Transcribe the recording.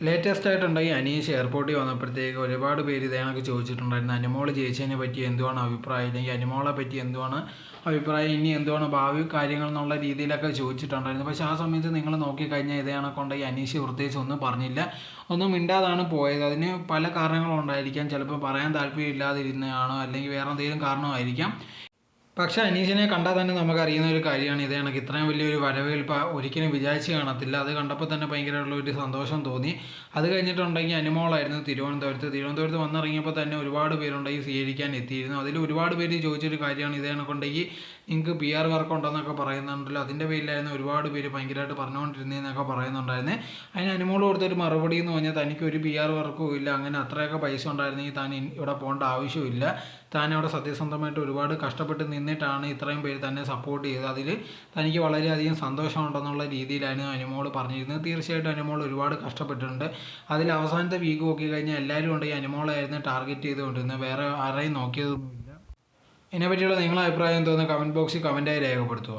Latest ആയിട്ടുണ്ടെങ്കിൽ അനീഷ് എയർപോർട്ടിൽ വന്നപ്പോഴത്തേക്ക് ഒരുപാട് പേര് ഇതേണൊക്കെ ചോദിച്ചിട്ടുണ്ടായിരുന്നു. അനിമോൾ ജയിച്ചതിനെ പറ്റി എന്തുവാണ് അഭിപ്രായം? അല്ലെങ്കിൽ അനിമോളെ പറ്റി എന്തുവാണ് അഭിപ്രായം? ഇനി എന്തുവാണ് ഭാവി കാര്യങ്ങൾ എന്നുള്ള രീതിയിലൊക്കെ ചോദിച്ചിട്ടുണ്ടായിരുന്നു. പക്ഷേ ആ സമയത്ത് നിങ്ങൾ നോക്കിക്കഴിഞ്ഞാൽ ഇതേ കണക്കുണ്ടെങ്കിൽ അനീഷ് പ്രത്യേകിച്ച് ഒന്നും പറഞ്ഞില്ല. ഒന്നും മിണ്ടാതാണ് പോയത്. അതിന് പല കാരണങ്ങളുണ്ടായിരിക്കാം ചിലപ്പോൾ പറയാൻ താല്പര്യമില്ലാതിരുന്നതാണോ? അല്ലെങ്കിൽ വേറെ എന്തെങ്കിലും കാരണമായിരിക്കാം. പക്ഷേ അനീഷിനെ കണ്ടാൽ തന്നെ നമുക്ക് അറിയുന്ന ഒരു കാര്യമാണ്. ഇത് കണക്ക് ഇത്രയും വലിയൊരു വരവേൽപ്പ് ഒരിക്കലും വിചാരിച്ച് കാണത്തില്ല. അത് കണ്ടപ്പോൾ തന്നെ ഭയങ്കരമുള്ള ഒരു സന്തോഷം തോന്നി. അത് കഴിഞ്ഞിട്ടുണ്ടെങ്കിൽ അനുമോളായിരുന്നു തിരുവനന്തപുരത്ത്. തിരുവനന്തപുരത്ത് വന്നിറങ്ങിയപ്പോൾ തന്നെ ഒരുപാട് പേരുണ്ടെങ്കിൽ സ്വീകരിക്കാൻ എത്തിയിരുന്നു. അതിൽ ഒരുപാട് പേര് ചോദിച്ചൊരു കാര്യമാണ്. ഇത് കണക്കുണ്ടെങ്കിൽ നിങ്ങൾക്ക് പി ആർ വർക്ക് ഉണ്ടെന്നൊക്കെ പറയുന്നുണ്ടല്ലോ. അതിന്റെ പേരിലായിരുന്നു ഒരുപാട് പേര് ഭയങ്കരമായിട്ട് പറഞ്ഞുകൊണ്ടിരുന്നതെന്നൊക്കെ പറയുന്നുണ്ടായിരുന്നു. അതിന് അനുമോൾ കൊടുത്തൊരു മറുപടി എന്ന് പറഞ്ഞാൽ തനിക്ക് ഒരു പി ആർ വർക്കും ഇല്ല. അങ്ങനെ അത്രയൊക്കെ പൈസ ഉണ്ടായിരുന്നെങ്കിൽ താൻ ഇവിടെ പോകേണ്ട ആവശ്യമില്ല താൻ അവിടെ സത്യസന്ധമായിട്ട് ഒരുപാട് കഷ്ടപ്പെട്ട് നിന്നിട്ടാണ് ഇത്രയും പേര് തന്നെ സപ്പോർട്ട് ചെയ്തത്. അതിൽ തനിക്ക് വളരെയധികം സന്തോഷമുണ്ടെന്നുള്ള രീതിയിലാണ് അനുമോൾ പറഞ്ഞിരുന്നത്. തീർച്ചയായിട്ടും അനുമോൾ ഒരുപാട് കഷ്ടപ്പെട്ടിട്ടുണ്ട്. അതിൽ അവസാനത്തെ വീക്ക് നോക്കി കഴിഞ്ഞാൽ എല്ലാവരും ഉണ്ട് ഈ അനുമോളായിരുന്നു ടാർഗറ്റ് ചെയ്തുകൊണ്ടിരുന്നത്. വേറെ ആരെയും നോക്കിയതൊന്നുമില്ല. ഇതിനെപ്പറ്റിയുള്ള നിങ്ങളുടെ അഭിപ്രായം തോന്നുന്ന കമന്റ് ബോക്സിൽ കമന്റായി രേഖപ്പെടുത്തുക.